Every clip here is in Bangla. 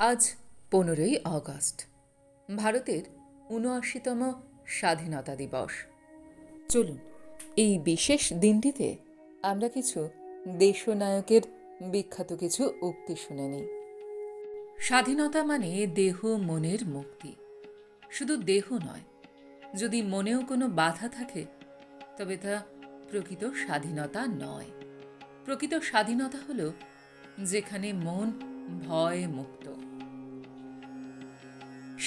আজ পনেরোই আগস্ট, ভারতের উনআশিতম স্বাধীনতা দিবস। চলুন, এই বিশেষ দিনটিতে আমরা কিছু দেশনায়কের বিখ্যাত কিছু উক্তি শুনে নিই। স্বাধীনতা মানে দেহ মনের মুক্তি। শুধু দেহ নয়, যদি মনেও কোনো বাধা থাকে, তবে তা প্রকৃত স্বাধীনতা নয়। প্রকৃত স্বাধীনতা হলো যেখানে মন ভয় মুক্ত।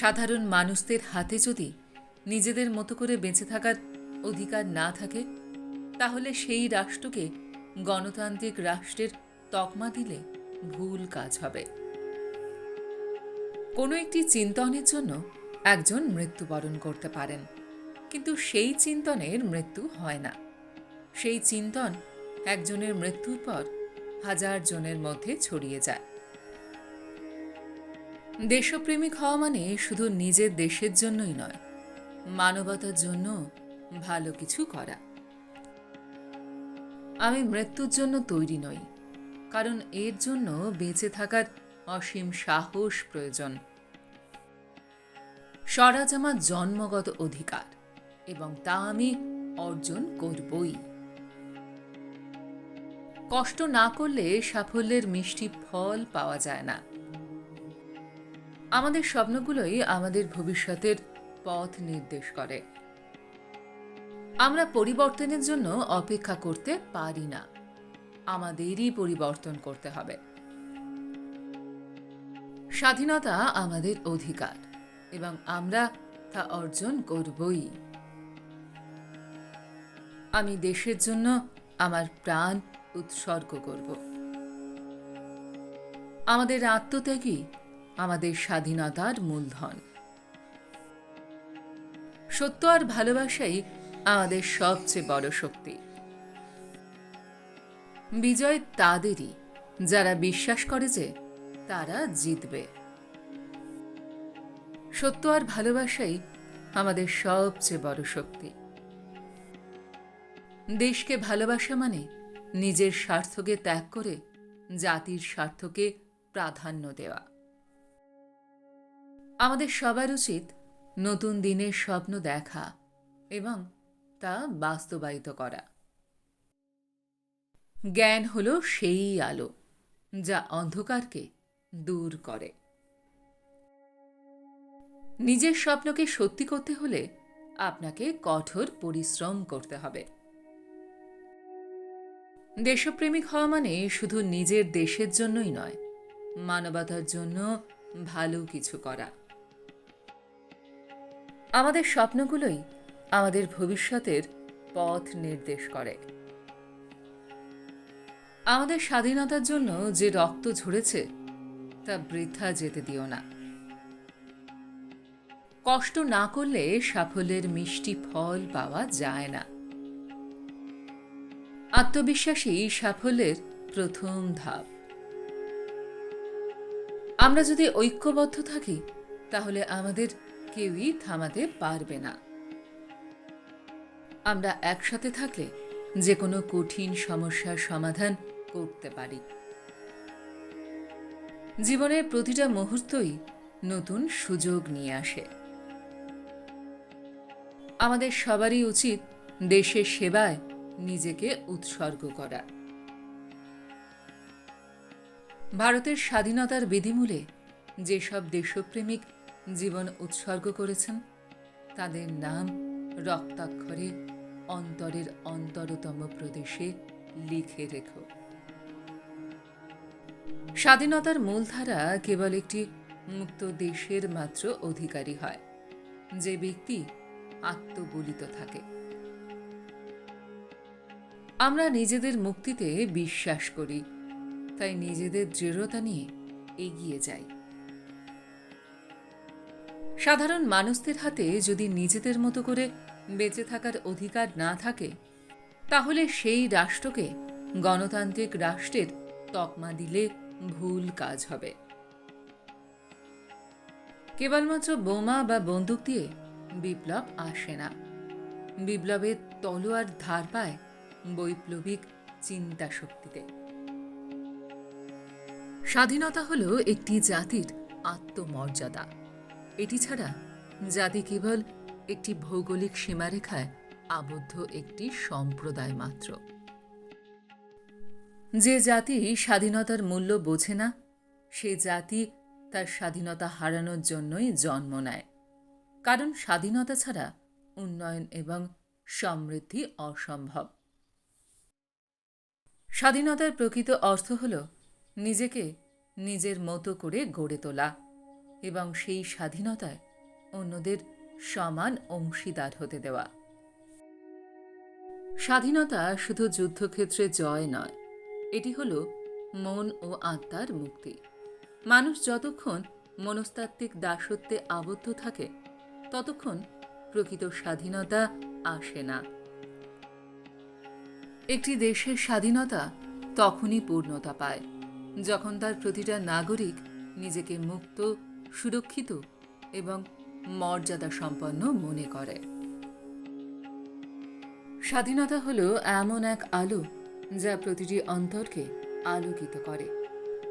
সাধারণ মানুষদের হাতে যদি নিজেদের মতো করে বেঁচে থাকার অধিকার না থাকে, তাহলে সেই রাষ্ট্রকে গণতান্ত্রিক রাষ্ট্রের তকমা দিলে ভুল কাজ হবে। কোনো একটি চিন্তনের জন্য একজন মৃত্যুবরণ করতে পারেন, কিন্তু সেই চিন্তনের মৃত্যু হয় না। সেই চিন্তন একজনের মৃত্যুর পর হাজার জনের মধ্যে ছড়িয়ে যায়। দেশপ্রেমিক হওয়া মানে শুধু নিজের দেশের জন্যই নয়, মানবতার জন্য ভালো কিছু করা। আমি মৃত্যুর জন্য তৈরি নই, কারণ এর জন্য বেঁচে থাকার অসীম সাহস প্রয়োজন। স্বরাজ আমার জন্মগত অধিকার এবং তা আমি অর্জন করবই। কষ্ট না করলে সাফল্যের মিষ্টি ফল পাওয়া যায় না। আমাদের স্বপ্নগুলোই আমাদের ভবিষ্যতের পথ নির্দেশ করে। আমরা পরিবর্তনের জন্য অপেক্ষা করতে পারি না। আমাদেরই পরিবর্তন করতে হবে। স্বাধীনতা আমাদের অধিকার এবং আমরা তা অর্জন করবই। আমি দেশের জন্য আমার প্রাণ উৎসর্গ করব। আমাদের আত্মত্যাগী আমাদের স্বাধীনতার মূলধন। সত্য আর ভালোবাসাই আমাদের সবচেয়ে বড় শক্তি। বিজয় তাদেরই, যারা বিশ্বাস করে যে তারা জিতবে। সত্য আর ভালোবাসাই আমাদের সবচেয়ে বড় শক্তি। দেশকে ভালোবাসা মানে নিজের স্বার্থকে ত্যাগ করে জাতির স্বার্থকে প্রাধান্য দেওয়া। আমাদের সবার উচিত নতুন দিনের স্বপ্ন দেখা এবং তা বাস্তবায়িত করা। জ্ঞান হল সেই আলো যা অন্ধকারকে দূর করে। নিজের স্বপ্নকে সত্যি করতে হলে আপনাকে কঠোর পরিশ্রম করতে হবে। দেশপ্রেমিক হওয়া মানে শুধু নিজের দেশের জন্যই নয়, মানবতার জন্য ভালো কিছু করা। আমাদের স্বপ্নগুলোই আমাদের ভবিষ্যতের পথ নির্দেশ করে। আমাদের স্বাধীনতার জন্য যে রক্ত ঝরেছে, তা বৃথা যেতে দিও না। কষ্ট না করলে সাফল্যের মিষ্টি ফল পাওয়া যায় না। আত্মবিশ্বাসী সাফল্যের প্রথম ধাপ। আমরা যদি ঐক্যবদ্ধ থাকি, তাহলে আমাদের কেউই থামাতে পারবে না। আমরা একসাথে থাকলে যে কোনো কঠিন সমস্যার সমাধান করতে পারি। জীবনের প্রতিটা মুহূর্তই নতুন সুযোগ নিয়ে আসে। আমাদের সবারই উচিত দেশের সেবায় নিজেকে উৎসর্গ করা। ভারতের স্বাধীনতার বিধিমূলে যেসব দেশপ্রেমিক জীবন উৎসর্গ করেছেন। তাদের নাম রক্তাক্ষরে অন্তরের অন্তরতম প্রদেশে লিখে রেখো। স্বাধীনতার মূলধারা কেবল একটি মুক্ত দেশের মাত্র অধিকারী হয়, যে ব্যক্তি আত্মবলিত থাকে। আমরা নিজেদের মুক্তিতে বিশ্বাস করি, তাই নিজেদের দৃঢ়তা নিয়ে এগিয়ে যাই। সাধারণ মানুষদের হাতে যদি নিজেদের মতো করে বেঁচে থাকার অধিকার না থাকে, তাহলে সেই রাষ্ট্রকে গণতান্ত্রিক রাষ্ট্রের তকমা দিলে ভুল কাজ হবে। কেবলমাত্র বোমা বা বন্দুক দিয়ে বিপ্লব আসে না। বিপ্লবের তলোয়ার ধার পায় বৈপ্লবিক চিন্তা শক্তিতে স্বাধীনতা হল একটি জাতির আত্মমর্যাদা। এটি ছাড়া জাতি কেবল একটি ভৌগোলিক সীমারেখায় আবদ্ধ একটি সম্প্রদায় মাত্র। যে জাতি স্বাধীনতার মূল্য বোঝে না, সে জাতি তার স্বাধীনতা হারানোর জন্যই জন্ম নেয়। কারণ স্বাধীনতা ছাড়া উন্নয়ন এবং সমৃদ্ধি অসম্ভব। স্বাধীনতার প্রকৃত অর্থ হল নিজেকে নিজের মতো করে গড়ে তোলা। এবং সেই স্বাধীনতায় অন্যদের সমান অংশীদার হতে দেওয়া। স্বাধীনতা শুধু যুদ্ধক্ষেত্রে জয় নয়, এটি হল মন ও আত্মার মুক্তি। মানুষ যতক্ষণ মনস্তাত্ত্বিক দাসত্বে আবদ্ধ থাকে, ততক্ষণ প্রকৃত স্বাধীনতা আসে না। একটি দেশের স্বাধীনতা তখনই পূর্ণতা পায়, যখন তার প্রতিটা নাগরিক নিজেকে মুক্ত সুরক্ষিত এবং মর্যাদা সম্পন্ন মনে করে। স্বাধীনতা হল এমন এক আলো যা প্রতিটি অন্তরকে আলোকিত করে।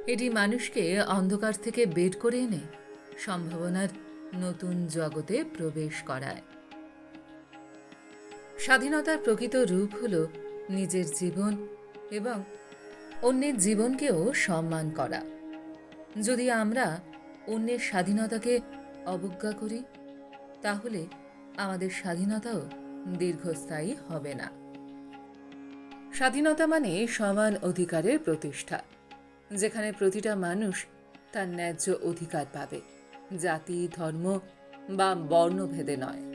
এটি মানুষকে অন্ধকার থেকে বের করে এনে সম্ভাবনার নতুন জগতে প্রবেশ করায়। স্বাধীনতার প্রকৃত রূপ হল নিজের জীবন এবং অন্যের জীবনকেও সম্মান করা। যদি আমরা অন্যের স্বাধীনতাকে অবজ্ঞা করি, তাহলে আমাদের স্বাধীনতাও দীর্ঘস্থায়ী হবে না। স্বাধীনতা মানে সমান অধিকারের প্রতিষ্ঠা, যেখানে প্রতিটা মানুষ তার ন্যায্য অধিকার পাবে, জাতি, ধর্ম বা বর্ণভেদে নয়।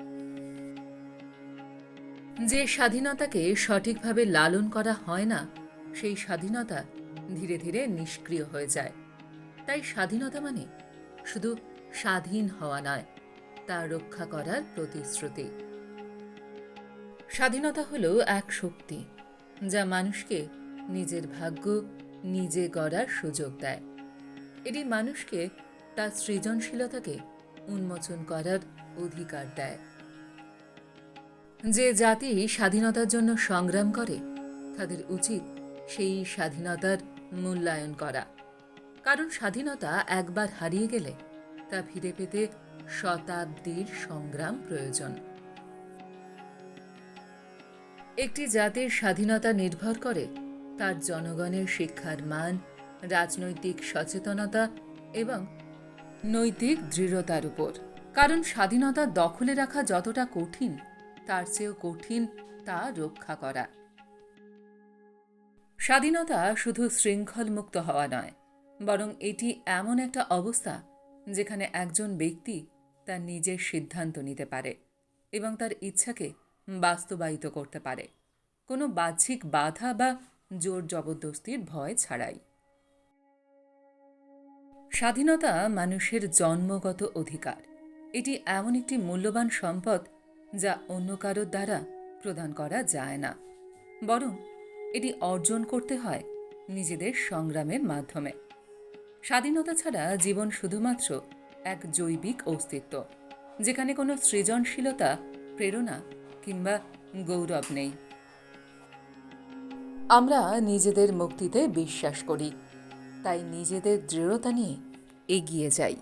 যে স্বাধীনতাকে সঠিকভাবে লালন করা হয় না, সেই স্বাধীনতা ধীরে ধীরে নিষ্ক্রিয় হয়ে যায়। তাই স্বাধীনতা মানে শুধু স্বাধীন হওয়া নয়, তা রক্ষা করার প্রতিশ্রুতি। স্বাধীনতা হলো এক শক্তি, যা মানুষকে নিজের ভাগ্য নিজে গড়ার সুযোগ দেয়। এটি মানুষকে তার সৃজনশীলতাকে উন্মোচন করার অধিকার দেয়। যে জাতি স্বাধীনতার জন্য সংগ্রাম করে, তাদের উচিত সেই স্বাধীনতার মূল্যায়ন করা। কারণ স্বাধীনতা একবার হারিয়ে গেলে তা ফিরে পেতে শতাব্দীর সংগ্রাম প্রয়োজন। একটি জাতির স্বাধীনতা নির্ভর করে তার জনগণের শিক্ষার মান, রাজনৈতিক সচেতনতা এবং নৈতিক দৃঢ়তার উপর। কারণ স্বাধীনতা দখলে রাখা যতটা কঠিন, তার চেয়েও কঠিন তা রক্ষা করা। স্বাধীনতা শুধু শৃঙ্খলমুক্ত হওয়া নয় বরং এটি এমন একটা অবস্থা যেখানে একজন ব্যক্তি তার নিজের সিদ্ধান্ত নিতে পারে এবং তার ইচ্ছাকে বাস্তবায়িত করতে পারে। কোনো বাহ্যিক বাধা বা জোর জবরদস্তির ভয় ছাড়াই। স্বাধীনতা মানুষের জন্মগত অধিকার। এটি এমন একটি মূল্যবান সম্পদ যা অন্য কারোর দ্বারা প্রদান করা যায় না। বরং এটি অর্জন করতে হয় নিজেদের সংগ্রামের মাধ্যমে। স্বাধীনতা ছাড়া জীবন শুধুমাত্র এক জৈবিক অস্তিত্ব, যেখানে কোনো সৃজনশীলতা, প্রেরণা কিংবা গৌরব নেই। আমরা নিজেদের মুক্তিতে বিশ্বাস করি, তাই নিজেদের দৃঢ়তা নিয়ে এগিয়ে যাই।